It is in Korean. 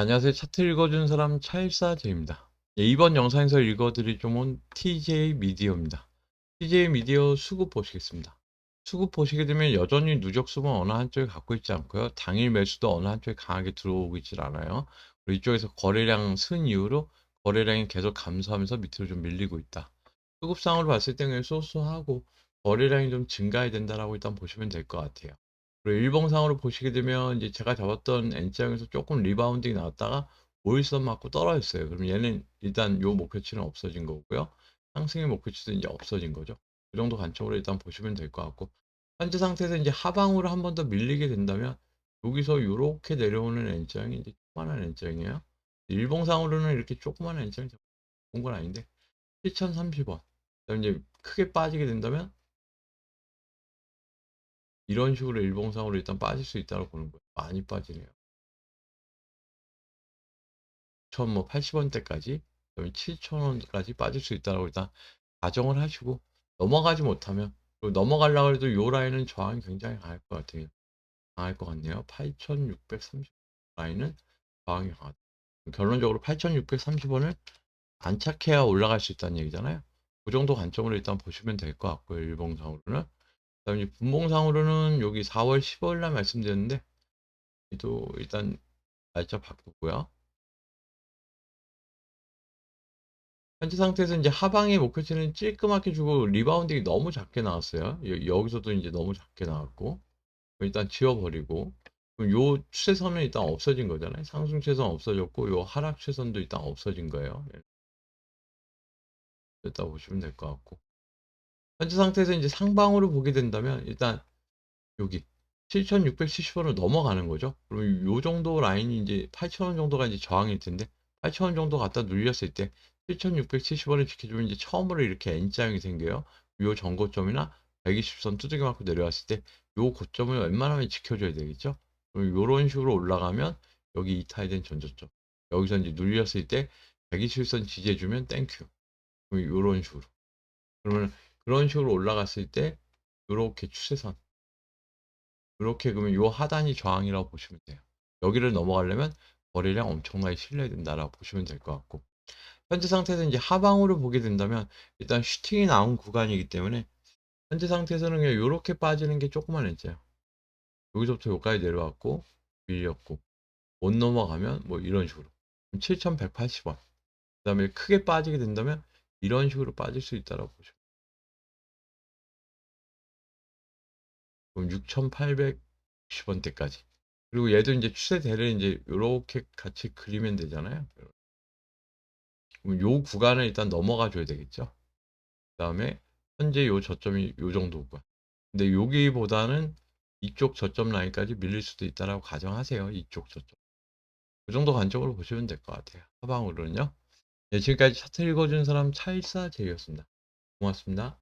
안녕하세요. 차트 읽어준 사람 차일사제입니다. 예, 이번 영상에서 읽어드릴 종은 TJ 미디어입니다. TJ 미디어 수급 보시겠습니다. 수급 보시게 되면 여전히 누적 수분 어느 한쪽에 갖고 있지 않고요. 당일 매수도 어느 한쪽에 강하게 들어오고 있질 않아요. 그리고 이쪽에서 거래량 쓴 이후로 거래량이 계속 감소하면서 밑으로 좀 밀리고 있다. 수급상으로 봤을 때는 소소하고 거래량이 좀 증가해야 된다라고 일단 보시면 될 것 같아요. 그리고 일봉상으로 보시게 되면 이제 제가 잡았던 N자형에서 조금 리바운딩이 나왔다가 5일선 맞고 떨어졌어요. 그럼 얘는 일단 요 목표치는 없어진 거고요. 상승의 목표치도 이제 없어진 거죠. 그 정도 관점으로 일단 보시면 될 것 같고 현재 상태에서 이제 하방으로 한 번 더 밀리게 된다면 여기서 이렇게 내려오는 N자형이 이제 조그만한 N자형이에요. 일봉상으로는 이렇게 조그만한 N자형이 좋은 건 아닌데 7030원 그다음 이제 크게 빠지게 된다면 이런 식으로 일봉상으로 일단 빠질 수 있다고 보는 거예요. 많이 빠지네요. 1,080원대까지, 7,000원까지 빠질 수 있다고 일단 가정을 하시고 넘어가지 못하면 넘어가려고 해도 요 라인은 저항이 굉장히 강할 것 같아요. 강할 것 같네요. 8,630 라인은 저항이 강하다. 결론적으로 8,630원을 안착해야 올라갈 수 있다는 얘기잖아요. 그 정도 관점으로 일단 보시면 될 것 같고요. 일봉상으로는. 그다음에 이제 분봉상으로는 여기 4월 15일 날 말씀드렸는데 또 일단 날짜 바꾸고요. 현재 상태에서 이제 하방의 목표치는 찔끔하게 주고 리바운딩이 너무 작게 나왔어요. 여, 기서도 이제 너무 작게 나왔고 일단 지워버리고 요 추세선은 일단 없어진 거잖아요. 상승 추세선 없어졌고 요 하락 추세선도 일단 없어진 거예요. 일단 보시면 될 것 같고 현재 상태에서 이제 상방으로 보게 된다면 일단 여기 7,670원을 넘어가는 거죠. 그럼 요 정도 라인이 이제 8,000원 정도가 이제 저항일 텐데 8,000원 정도 갖다 눌렸을 때 7,670원을 지켜주면 이제 처음으로 이렇게 N자형이 생겨요. 요 전고점이나 120선 두들겨 맞고 내려왔을 때 요 고점을 웬만하면 지켜줘야 되겠죠. 그럼 요런 식으로 올라가면 여기 이탈된 전저점 여기서 이제 눌렸을 때 120선 지지해주면 땡큐. 그럼 요런 식으로. 그러면 그런 식으로 올라갔을 때 이렇게 추세선. 이렇게 그러면 요 하단이 저항이라고 보시면 돼요. 여기를 넘어가려면 거래량 엄청나게 실려야 된다라고 보시면 될 것 같고. 현재 상태에서 이제 하방으로 보게 된다면 일단 슈팅이 나온 구간이기 때문에 현재 상태에서는 그냥 이렇게 빠지는 게 조금만 했죠. 여기서부터 여기까지 내려왔고 밀렸고 못 넘어가면 뭐 이런 식으로. 7,180원. 그 다음에 크게 빠지게 된다면 이런 식으로 빠질 수 있다라고 보시면 그럼 6,860원대까지. 그리고 얘도 이제 추세대를 이제 이렇게 같이 그리면 되잖아요. 그럼 요 구간을 일단 넘어가 줘야 되겠죠. 그 다음에 현재 요 저점이 요 정도고요. 근데 여기보다는 이쪽 저점 라인까지 밀릴 수도 있다라고 가정하세요. 이쪽 저점. 그 정도 관점으로 보시면 될 것 같아요. 하방으로는요. 네, 지금까지 차트 읽어준 사람 차일사 제이였습니다. 고맙습니다.